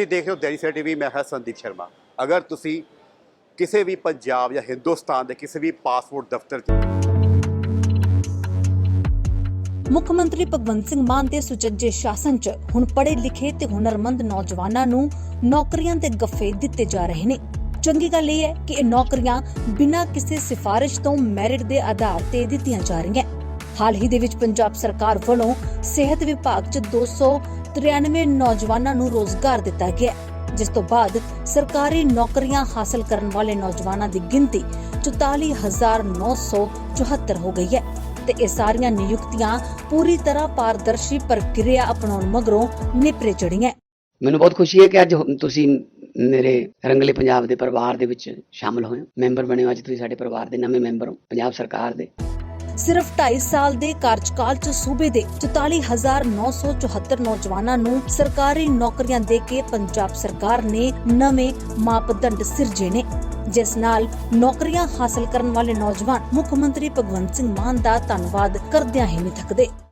ਤੁਸੀਂ ਦੇਖ ਰਹੇ ਹੋ ਦੈਨਿਕ ਟੀਵੀ, ਮੈਂ ਹਾਂ ਸੰਦੀਪ ਸ਼ਰਮਾ। ਅਗਰ ਤੁਸੀਂ ਕਿਸੇ ਵੀ ਪੰਜਾਬ ਜਾਂ ਹਿੰਦੁਸਤਾਨ ਦੇ ਕਿਸੇ ਵੀ ਪਾਸਪੋਰਟ ਦਫ਼ਤਰ 'ਚ ਮੁੱਖ ਮੰਤਰੀ ਭਗਵੰਤ ਸਿੰਘ ਮਾਨ ਦੇ ਸੁਚੱਜੇ ਸ਼ਾਸਨ 'ਚ ਹੁਣ ਪੜ੍ਹੇ ਲਿਖੇ ਤੇ ਹੁਨਰਮੰਦ ਨੌਜਵਾਨਾਂ ਨੂੰ ਨੌਕਰੀਆਂ ਦੇ ਗੱਫੇ ਦਿੱਤੇ ਜਾ ਰਹੇ ਨੇ। ਚੰਗੀ ਗੱਲ ਇਹ ਹੈ ਕਿ ਇਹ ਨੌਕਰੀਆਂ ਬਿਨਾਂ ਕਿਸੇ ਸਿਫਾਰਿਸ਼ ਤੋਂ ਮੈਰਿਟ ਦੇ ਆਧਾਰ ਤੇ ਦਿੱਤੀਆਂ ਜਾ ਰਹੀਆਂ। ਹਾਲ ਹੀ ਦੇ ਵਿੱਚ ਪੰਜਾਬ ਸਰਕਾਰ ਵੱਲੋਂ ਸਿਹਤ ਵਿਭਾਗ 'ਚ 293 ਨੌਜਵਾਨਾਂ ਨੂੰ ਰੋਜ਼ਗਾਰ ਦਿੱਤਾ ਗਿਆ ਜਿਸ ਤੋਂ ਬਾਅਦ ਸਰਕਾਰੀ ਨੌਕਰੀਆਂ ਹਾਸਲ ਕਰਨ ਵਾਲੇ ਨੌਜਵਾਨਾਂ ਦੀ ਗਿਣਤੀ 44974 ਹੋ ਗਈ ਹੈ ਤੇ ਇਹ ਸਾਰੀਆਂ ਨਿਯੁਕਤੀਆਂ ਪੂਰੀ ਤਰ੍ਹਾਂ ਪਾਰਦਰਸ਼ੀ ਪ੍ਰਕਿਰਿਆ ਅਪਣਾਉਣ ਮਗਰੋਂ ਨਿਪਰੇ ਚੜੀਆਂ ਮੈਨੂੰ ਬਹੁਤ ਖੁਸ਼ੀ ਹੈ ਕਿ ਅੱਜ ਤੁਸੀਂ ਮੇਰੇ ਰੰਗਲੇ ਪੰਜਾਬ ਦੇ ਪਰਿਵਾਰ ਦੇ ਵਿੱਚ ਸ਼ਾਮਲ ਹੋਏ ਹੋ। ਮੈਂਬਰ ਬਣੇ ਹੋ ਅੱਜ ਤੁਸੀਂ ਸਾਡੇ ਪਰਿਵਾਰ ਦੇ ਨਵੇਂ ਮੈਂਬਰ ਹੋ, ਪੰਜਾਬ ਸਰਕਾਰ ਦੇ। ਸਿਰਫ 2.5 ਸਾਲ ਦੇ ਕਾਰਜਕਾਲ 'ਚ ਸੂਬੇ ਦੇ 44974 ਨੌਜਵਾਨਾਂ ਨੂੰ ਸਰਕਾਰੀ ਨੌਕਰੀਆਂ ਦੇ ਕੇ ਪੰਜਾਬ ਸਰਕਾਰ ਨੇ ਨਵੇਂ ਮਾਪਦੰਡ ਸਿਰਜੇ ਨੇ, ਜਿਸ ਨਾਲ ਨੌਕਰੀਆਂ ਹਾਸਲ ਕਰਨ ਵਾਲੇ ਨੌਜਵਾਨ ਮੁੱਖ ਮੰਤਰੀ ਭਗਵੰਤ ਸਿੰਘ ਮਾਨ ਦਾ ਧੰਨਵਾਦ ਕਰਦਿਆਂ ਹੀ ਨਹੀਂ ਥੱਕਦੇ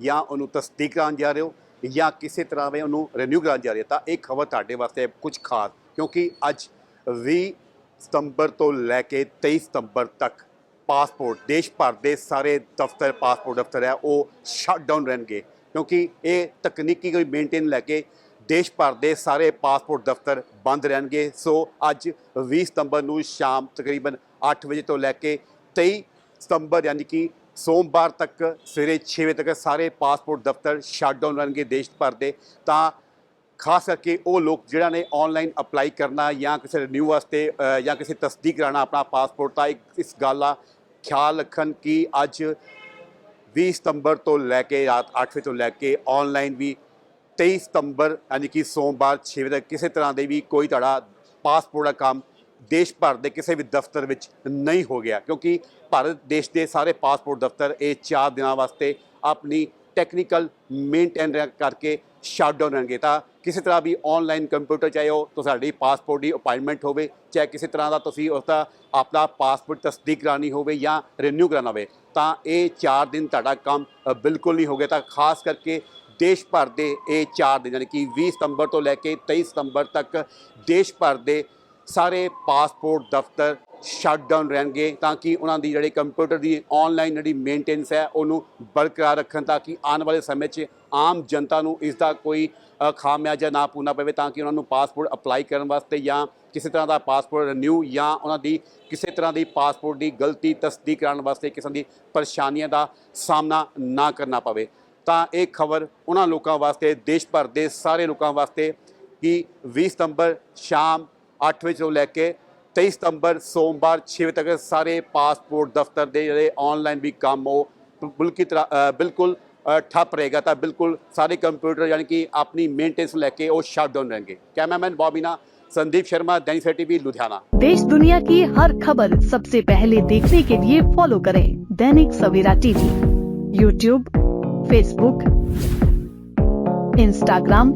ਜਾਂ ਉਹਨੂੰ ਤਸਦੀਕ ਕਰਾਉਣ ਜਾ ਰਹੇ ਹੋ ਜਾਂ ਕਿਸੇ ਤਰ੍ਹਾਂ ਦੇ ਉਹਨੂੰ ਰੀਨਿਊ ਕਰਾਉਣ ਜਾ ਰਹੇ ਹੋ, ਤਾਂ ਇਹ ਖਬਰ ਤੁਹਾਡੇ ਵਾਸਤੇ ਕੁਝ ਖਾਸ, ਕਿਉਂਕਿ ਅੱਜ 20 ਸਤੰਬਰ ਤੋਂ ਲੈ ਕੇ 23 ਸਤੰਬਰ ਤੱਕ ਪਾਸਪੋਰਟ ਦੇਸ਼ ਭਰ ਦੇ ਸਾਰੇ ਦਫ਼ਤਰ ਪਾਸਪੋਰਟ ਦਫ਼ਤਰ ਹੈ, ਉਹ ਸ਼ਟਡਾਊਨ ਰਹਿਣਗੇ। ਕਿਉਂਕਿ ਇਹ ਤਕਨੀਕੀ ਕੋਈ ਮੇਨਟੇਨ ਲੈ ਕੇ ਦੇਸ਼ ਭਰ ਦੇ ਸਾਰੇ ਪਾਸਪੋਰਟ ਦਫ਼ਤਰ ਬੰਦ ਰਹਿਣਗੇ। ਸੋ ਅੱਜ 20 ਸਤੰਬਰ ਨੂੰ ਸ਼ਾਮ ਤਕਰੀਬਨ 8 ਵਜੇ ਤੋਂ ਲੈ ਕੇ 23 ਸਤੰਬਰ, ਯਾਨੀ ਕਿ ਸੋਮਵਾਰ ਤੱਕ ਸਵੇਰੇ 6 ਵਜੇ ਤੱਕ ਸਾਰੇ ਪਾਸਪੋਰਟ ਦਫ਼ਤਰ ਸ਼ਟ ਡਾਊਨ ਰਹਿਣਗੇ ਦੇਸ਼ ਭਰ ਦੇ। ਤਾਂ ਖਾਸ ਕਰਕੇ ਉਹ ਲੋਕ ਜਿਹੜਾ ਨੇ ਆਨਲਾਈਨ ਅਪਲਾਈ ਕਰਨਾ ਜਾਂ ਕਿਸੇ ਰਿਨਿਊ ਵਾਸਤੇ ਜਾਂ ਕਿਸੇ ਤਸਦੀਕ ਕਰਾਉਣਾ ਆਪਣਾ ਪਾਸਪੋਰਟ, ਤਾਂ ਇਸ ਗੱਲ ਦਾ ਖਿਆਲ ਰੱਖਣ ਕਿ ਅੱਜ 20 ਸਤੰਬਰ ਤੋਂ ਲੈ ਕੇ ਰਾਤ 8 ਵਜੇ ਤੋਂ ਲੈ ਕੇ ਆਨਲਾਈਨ ਵੀ 23 ਸਤੰਬਰ, ਯਾਨੀ ਕਿ ਸੋਮਵਾਰ 6 ਵਜੇ ਤੱਕ ਕਿਸੇ ਤਰ੍ਹਾਂ ਦੇ ਵੀ ਕੋਈ ਤੁਹਾਡਾ ਪਾਸਪੋਰਟ ਦਾ ਕੰਮ ਦੇਸ਼ ਭਰ ਦੇ ਕਿਸੇ ਵੀ ਦਫ਼ਤਰ ਵਿੱਚ ਨਹੀਂ ਹੋ ਗਿਆ, ਕਿਉਂਕਿ ਭਾਰਤ ਦੇਸ਼ ਦੇ ਸਾਰੇ ਪਾਸਪੋਰਟ ਦਫ਼ਤਰ ਇਹ 4 ਦਿਨਾਂ ਵਾਸਤੇ ਆਪਣੀ ਟੈਕਨੀਕਲ ਮੇਨਟੇਨ ਕਰਕੇ ਸ਼ਟਡਾਊਨ ਰਹਿਣਗੇ। ਤਾਂ ਕਿਸੇ ਤਰ੍ਹਾਂ ਵੀ ਆਨਲਾਈਨ ਕੰਪਿਊਟਰ ਚਾਹੇ ਉਹ ਤੁਹਾਡੀ ਪਾਸਪੋਰਟ ਦੀ ਅਪਾਇੰਟਮੈਂਟ ਹੋਵੇ, ਚਾਹੇ ਕਿਸੇ ਤਰ੍ਹਾਂ ਦਾ ਤੁਸੀਂ ਉਸ ਦਾ ਆਪਣਾ ਪਾਸਪੋਰਟ ਤਸਦੀਕ ਕਰਾਉਣੀ ਹੋਵੇ ਜਾਂ ਰੀਨਿਊ ਕਰਾਉਣਾ ਹੋਵੇ, ਤਾਂ ਇਹ 4 ਦਿਨ ਤੁਹਾਡਾ ਕੰਮ ਬਿਲਕੁਲ ਨਹੀਂ ਹੋ ਗਿਆ। ਤਾਂ ਖਾਸ ਕਰਕੇ ਦੇਸ਼ ਭਰ ਦੇ ਇਹ 4 ਦਿਨ, ਯਾਨੀ ਕਿ 20 ਸਤੰਬਰ ਤੋਂ ਲੈ ਕੇ 23 ਸਤੰਬਰ ਤੱਕ ਦੇਸ਼ ਭਰ ਦੇ ਸਾਰੇ ਪਾਸਪੋਰਟ ਦਫ਼ਤਰ ਸ਼ਟਡਾਊਨ ਰਹਿਣਗੇ ਤਾਂ ਕਿ ਉਹਨਾਂ ਦੀ ਜਿਹੜੇ ਕੰਪਿਊਟਰ ਦੀ ਆਨਲਾਈਨ ਜਿਹੜੀ ਮੇਨਟੇਨੈਂਸ ਹੈ ਉਹਨੂੰ ਬਰਕਰਾਰ ਰੱਖਣ ਤਾਂ ਕਿ ਆਉਣ ਵਾਲੇ ਸਮੇਂ 'ਚ ਆਮ ਜਨਤਾ ਨੂੰ ਇਸ ਦਾ ਕੋਈ ਖਾਮਿਆਜਾ ਨਾ ਪੂਣਾ ਪਵੇ ਤਾਂ ਕਿ ਉਹਨਾਂ ਨੂੰ ਪਾਸਪੋਰਟ ਅਪਲਾਈ ਕਰਨ ਵਾਸਤੇ ਜਾਂ ਕਿਸੇ ਤਰ੍ਹਾਂ ਦਾ ਪਾਸਪੋਰਟ ਰਿਨਿਊ ਜਾਂ ਉਹਨਾਂ ਦੀ ਕਿਸੇ ਤਰ੍ਹਾਂ ਦੀ ਪਾਸਪੋਰਟ ਦੀ ਗਲਤੀ ਤਸਦੀਕ ਕਰਾਉਣ ਵਾਸਤੇ ਕਿਸੇ ਦੀ ਪਰੇਸ਼ਾਨੀਆਂ ਦਾ ਸਾਹਮਣਾ ਨਾ ਕਰਨਾ ਪਵੇ। ਤਾਂ ਇਹ ਖਬਰ ਉਹਨਾਂ ਲੋਕਾਂ ਵਾਸਤੇ, ਦੇਸ਼ ਭਰ ਦੇ ਸਾਰੇ ਲੋਕਾਂ ਵਾਸਤੇ ਕਿ 20 ਸਤੰਬਰ ਸ਼ਾਮ 8 ਵਜੇ ਤੋਂ ਲੈ ਕੇ 23 ਸਤੰਬਰ ਸੋਮਵਾਰ 6 ਵਜੇ ਤੱਕ ਸਾਰੇ ਪਾਸਪੋਰਟ ਦਫ਼ਤਰ ਦੇ ਜਿਹੜੇ ਆਨਲਾਈਨ ਵੀ ਕੰਮ ਉਹ ਬਿਲਕੁਲ ਤਰ੍ਹਾਂ ਅ, ਬਿਲਕੁਲ ਅ, ਠੱਪ ਰਹੇਗਾ ਤਾਂ ਬਿਲਕੁਲ ਸਾਰੇ ਕੰਪਿਊਟਰ ਯਾਨੀ ਕਿ ਆਪਣੀ ਮੇਨਟੇਨੈਂਸ ਲੈ ਕੇ ਉਹ ਸ਼ਟ ਡਾਊਨ रहेंगे कैमरामैन बॉबिना संदीप शर्मा दैनिक टीवी लुधियाना देश दुनिया की हर खबर सबसे पहले देखने के लिए फॉलो करें Dainik Savera TV YouTube Facebook Instagram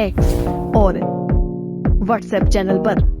X और व्हाट्सएप चैनल पर।